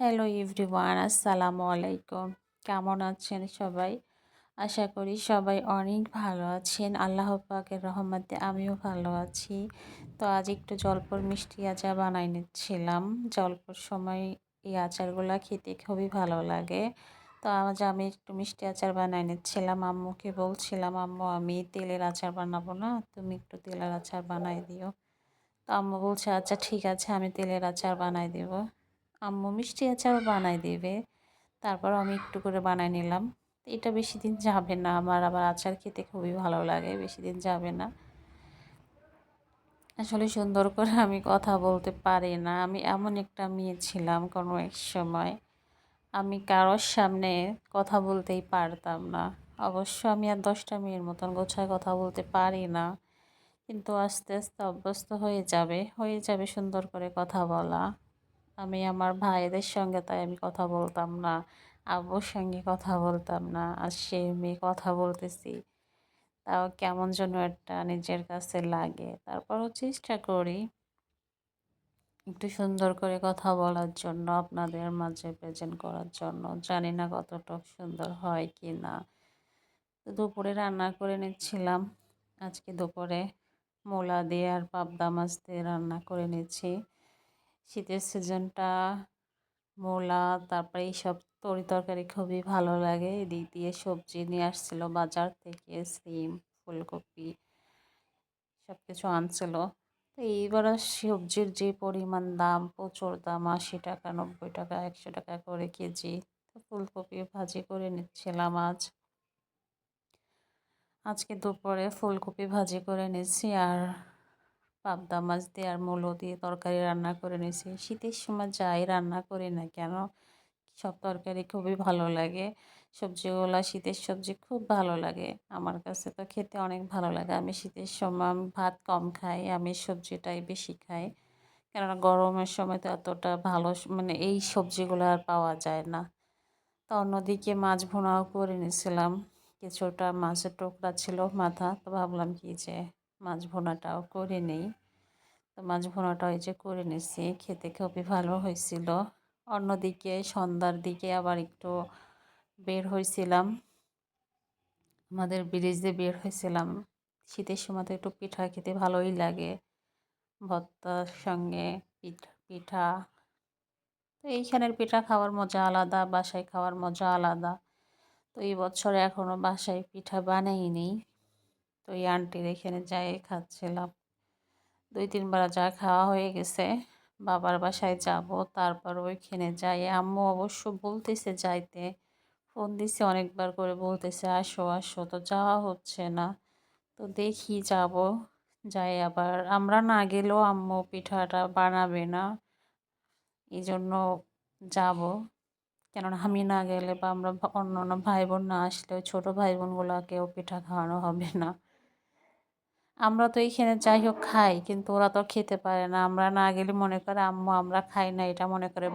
Hello everyone আসসালামু আলাইকুম কেমন আছেন সবাই? আশা করি সবাই অনেক ভালো আছেন। আল্লাহ পাকের রহমতে আমিও ভালো আছি। তো আজ একটু জলপর মিষ্টি আচার বানাই নিচ্ছিলাম। জলপর সময় এই আচারগুলো খেতে খুবই ভালো লাগে। তো আজ আমি একটু মিষ্টি আচার বানাই নিচ্ছিলাম। আম্মুকে বলছিলাম, আম্মু, আমি তেলের আচার বানাবো না। তুমি একটু তেলের আচার বানাই দিও। তো আম্মু বলছে আচ্ছা ঠিক আছে, আমি তেলের আচার বানাই দেবো। আম্মু মিষ্টি আচার বানাই দেবে। তারপর আমি একটু করে বানাই নিলাম। এটা বেশি দিন যাবে না। আমার আবার আচার খেতে খুবই ভালো লাগে, বেশি দিন যাবে না। আসলে সুন্দর করে আমি কথা বলতে পারি না। আমি এমন একটা মেয়ে ছিলাম কোনো এক সময়। আমি কারোর সামনে কথা বলতেই পারতাম না। অবশ্য আমি আর দশটা মেয়ের মতন গোছায় কথা বলতে পারি না। কিন্তু আস্তে আস্তে অভ্যস্ত হয়ে যাবে। হয়ে যাবে সুন্দর করে কথা বলা। আমি আমার ভাইদের সঙ্গে তাই আমি কথা বলতাম না, আব্বুর সঙ্গে কথা বলতাম না, আর সে মেয়ে কথা বলতেছি। তাও কেমন যেন একটা নিজের কাছে লাগে। তারপরও চেষ্টা করি একটু সুন্দর করে কথা বলার জন্য, আপনাদের মাঝে প্রেজেন্ট করার জন্য। জানি না কতটা সুন্দর হয় কি না তো দুপুরে রান্না করে নিচ্ছিলাম। আজকে দুপুরে মোলা দিয়ে আর পাবদা মাছ দিয়ে রান্না করে নিচ্ছি। শীতের সিজনটা, মূলা, তারপরে এইসব তরি তরকারি খুবই ভালো লাগে। এদিক দিয়ে সবজি নিয়ে আসছিল বাজার থেকে, সিম, ফুলকপি সব কিছু আনছিল। তো এইবার সবজির যে পরিমাণ দাম, প্রচুর দাম, আশি টাকা, নব্বই টাকা, একশো টাকা করে কেজি। তো ফুলকপি ভাজি করে নিচ্ছিলাম আজ। আজকে দুপুরে ফুলকপি ভাজি করে নিচ্ছি আর পাবদা মাছ দিয়ে আর মূলো দিয়ে তরকারি রান্না করে নিয়েছি। শীতের সময় যাই রান্না করি না কেন? সব তরকারি খুবই ভালো লাগে। সবজিগুলো শীতের সবজি খুব ভালো লাগে। আমার কাছে তো খেতে অনেক ভালো লাগে। আমি শীতের সময় ভাত কম খাই, আমি সবজিটাই বেশি খাই। কেননা গরমের সময় তো এতটা ভালো মানে এই সবজিগুলো আর পাওয়া যায় না। তো অন্যদিকে মাছ ভুনাও করে নিয়েছিলাম। কিছুটা মাছের টুকরা ছিল মাথা, তো ভাবলাম কি যে মাছ ভোনাটাও করে নেই। তো মাছ ভোনাটা ওই যে করে নিছি, খেতে খুবই ভালো হয়েছিল। অন্যদিকে সন্ধ্যার দিকে আবার একটু বের হয়েছিলাম। আমাদের ব্রিজে বের হয়েছিলাম। শীতের সময় তো একটু পিঠা খেতে ভালোই লাগে। ভর্তার সঙ্গে পিঠা পিঠা। তো এইখানের পিঠা খাওয়ার মজা আলাদা, বাসায় খাওয়ার মজা আলাদা। তো এই বছরে এখনও বাসায় পিঠা বানাইনি। তো এই আন্টির এখানে যাই, খাচ্ছিলাম। দুই তিনবার যা খাওয়া হয়ে গেছে, বাবার বাসায় যাব। তারপর ওইখানে যাই। আম্মু অবশ্য বলতেছে যাইতে। ফোন দিছে অনেকবার করে, বলতেছে, আসো আসো। তো যাওয়া হচ্ছে না। তো দেখি যাব। যাই আবার, আমরা না গেলেও আম্মু পিঠাটা বানাবে না। এই জন্য যাব। কেননা আমি না গেলে বা আমরা অন্য অন্য ভাই বোন না আসলে, ছোটো ভাই বোনগুলোকেও পিঠা খাওয়ানো হবে না। আমরা তো এইখানে যাই হোক খাই, কিন্তু ওরা তো খেতে পারে না। আমরা না গেলে মনে করে, আম্মু, আমরা খাই না। এটা মনে করে